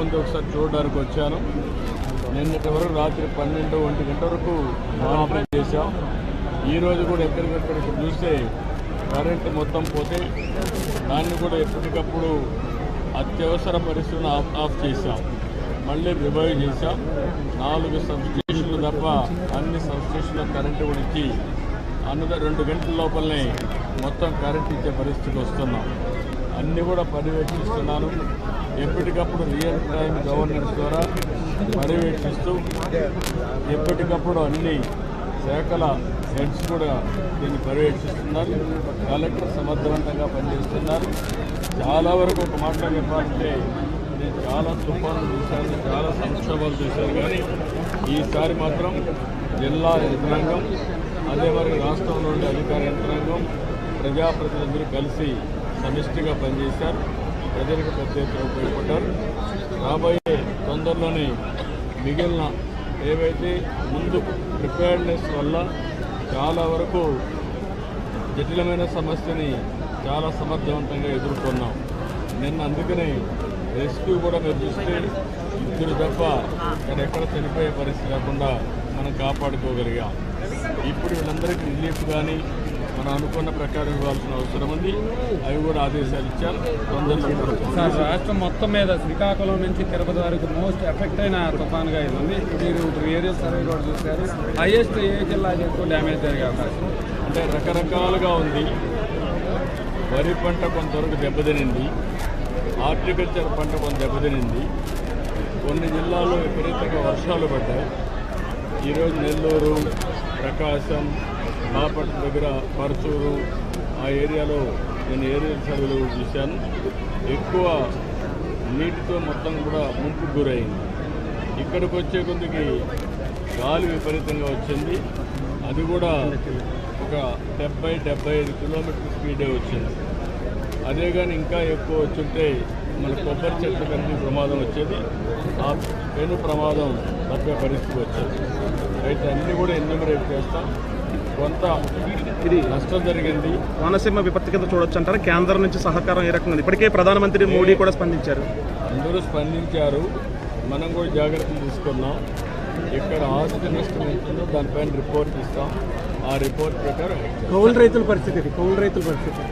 ఉంది. ఒకసారి చూడడానికి వచ్చాను. నిన్నటి వరకు రాత్రి పన్నెండు ఒంటి గంట వరకు ఆపరేట్ చేశాం. ఈరోజు కూడా ఎక్కడికక్కడ చూస్తే కరెంటు మొత్తం పోతే దాన్ని కూడా ఎప్పటికప్పుడు అత్యవసర పరిస్థితులను ఆఫ్ ఆఫ్ చేశాం. మళ్ళీ రివైవ్ చేశాం. నాలుగు సబ్స్టేషన్లు తప్ప అన్ని సబ్స్టేషన్లో కరెంటు కూడా ఇచ్చి అన్నద రెండు గంటల లోపలనే మొత్తం కరెంట్ ఇచ్చే పరిస్థితికి వస్తున్నాం. అన్నీ కూడా పర్యవేక్షిస్తున్నాను. ఎప్పటికప్పుడు రియల్ టైం గవర్నెన్స్ ద్వారా పర్యవేక్షిస్తూ ఎప్పటికప్పుడు అన్ని శాఖల హెడ్స్ కూడా దీన్ని పర్యవేక్షిస్తున్నారు. కలెక్టర్ సమర్థవంతంగా పనిచేస్తున్నారు. చాలా వరకు ఒక మాట చెప్పాలంటే నేను చాలా తుఫాను చూశాను చాలా సంక్షోభాలు చూశాను కానీ ఈసారి మాత్రం జిల్లా యంత్రాంగం అదే మరి రాష్ట్రంలో ఉండే అధికార యంత్రాంగం ప్రజాప్రతినిధులు కలిసి సమిష్టిగా పనిచేశారు. ప్రజలకు పెద్ద ఎత్తున ఉపయోగపడ్డారు. రాబోయే తొందరలోనే మిగిలిన ఏవైతే ముందు ప్రిపేర్డ్నెస్ వల్ల చాలా వరకు జటిలమైన సమస్యని చాలా సమర్థవంతంగా ఎదుర్కొన్నాం. నిన్న అందుకనే రెస్క్యూ కూడా మీరు చూస్తే ఇద్దరు తప్ప ఇక్కడ ఎక్కడ చనిపోయే పరిస్థితి లేకుండా మనం కాపాడుకోగలిగాం. ఇప్పుడు వీళ్ళందరికీ రిలీఫ్ కానీ మనం అనుకున్న ప్రకారం ఇవ్వాల్సిన అవసరం ఉంది. అవి కూడా ఆదేశాలు ఇచ్చారు. సార్ రాష్ట్రం మొత్తం మీద శ్రీకాకుళం నుంచి తిరుపతి వరకు మోస్ట్ ఎఫెక్ట్ అయిన తుఫాన్గా ఇది ఉంది. మీరు ఇప్పుడు ఏరియా సర్వే కూడా చూశారు. హైయెస్ట్ ఏ జిల్లాకి ఎక్కువ డ్యామేజ్ జరిగే అవకాశం అంటే రకరకాలుగా ఉంది. వరి పంట కొంతవరకు దెబ్బతినింది. హార్టికల్చర్ పంట కొంత దెబ్బతినింది. కొన్ని జిల్లాల్లో విపరీతంగా వర్షాలు పడ్డాయి. ఈరోజు నెల్లూరు ప్రకాశం బాపట్ల దగ్గర పరచూరు ఆ ఏరియాలో నేను ఏరియా సర్వేలు చూశాను. ఎక్కువ నీటితో మొత్తం కూడా ముంపు గురైంది. ఇక్కడికి వచ్చే కొద్దికి గాలి విపరీతంగా వచ్చింది. అది కూడా ఒక డెబ్బై డెబ్బై ఐదు కిలోమీటర్ స్పీడే వచ్చింది. అదే కానీ ఇంకా ఎక్కువ వచ్చుంటే మన కొబ్బరి చెట్ల కంటే ప్రమాదం వచ్చేది. ఆ పెను ప్రమాదం తప్పే పరిస్థితి వచ్చేది. అయితే అన్నీ కూడా ఎన్యూమరేట్ చేస్తాం. కొంత ఇది నష్టం జరిగింది. కోనసీమ విపత్తు కింద చూడొచ్చు అంటారా? కేంద్రం నుంచి సహకారం ఏ రకంగా ఉంది? ఇప్పటికే ప్రధానమంత్రి మోడీ కూడా స్పందించారు. అందరూ స్పందించారు. మనం కూడా జాగ్రత్తలు తీసుకున్నాం. ఇక్కడ ఆస్తి నష్టం ఎంతుందో దానిపైన రిపోర్ట్ ఇస్తాం. ఆ రిపోర్ట్ ప్రకారం కౌలు రైతుల పరిస్థితి కౌలు రైతుల పరిస్థితి.